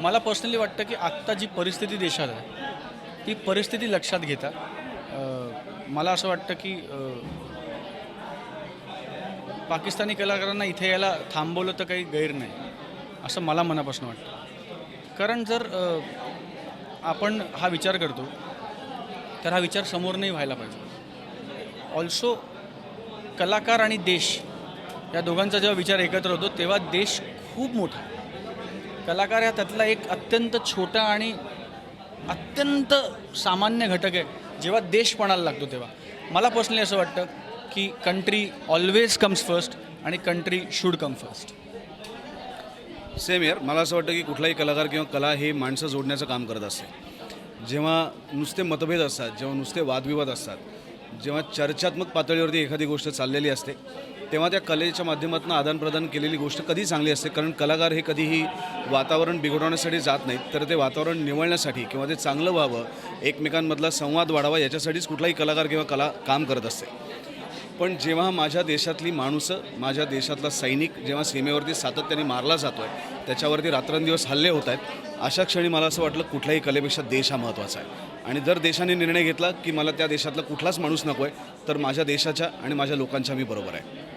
मला पर्सनली वाटतं की आत्ता जी परिस्थिती देशात आहे ती परिस्थिती लक्षात घेता मला असं वाटतं की पाकिस्तानी कलाकारांना इथे यायला थांबवलं तर काही गैर नाही असं मला मनापासून वाटतं. कारण जर आपण हा विचार करतो तर हा विचार समोर नाही व्हायला पाहिजे. ऑल्सो कलाकार आणि देश या दोघांचा जेव्हा विचार एकत्र होतो तेव्हा देश खूप मोठा कलाकार हा त्यातला एक अत्यंत छोटा आणि अत्यंत सामान्य घटक आहे. जेव्हा देश पणाला लागतो तेव्हा. मला पर्सनली असं वाटतं की कंट्री ऑलवेज कम्स फर्स्ट आणि country should come first same यार मला असं वाटतं की कुठलाही कलाकार किंवा कला हे माणसं जोडण्याचं काम करत असते. जेव्हा नुसते मतभेद असतात जेव्हा नुसते वादविवाद असतात जेव्हा चर्चात्मक पातळीवरती एखादी गोष्ट चाललेली असते तेव्हा त्या कलेच्या माध्यमातून आदानप्रदान केलेली गोष्ट कधी चांगली असते? कारण कलाकार हे कधीही वातावरण बिघडवण्यासाठी जात नाहीत. तर ते वातावरण निवळण्यासाठी किंवा ते चांगलं व्हावं एकमेकांमधला संवाद वाढावा याच्यासाठीच कुठलाही कलाकार किंवा कला काम करत असते. पण जेव्हा माझ्या देशातली माणूसं माझ्या देशातला सैनिक जेव्हा सीमेवरती सातत्याने मारला जातो आहे त्याच्यावरती रात्रंदिवस हल्ले होत आहेत अशा क्षणी मला असं वाटलं कुठल्याही कलेपेक्षा देश हा महत्त्वाचा आहे. आणि जर देशाने निर्णय घेतला की मला त्या देशातला कुठलाच माणूस नको आहे तर माझ्या देशाच्या आणि माझ्या लोकांच्या मी बरोबर आहे.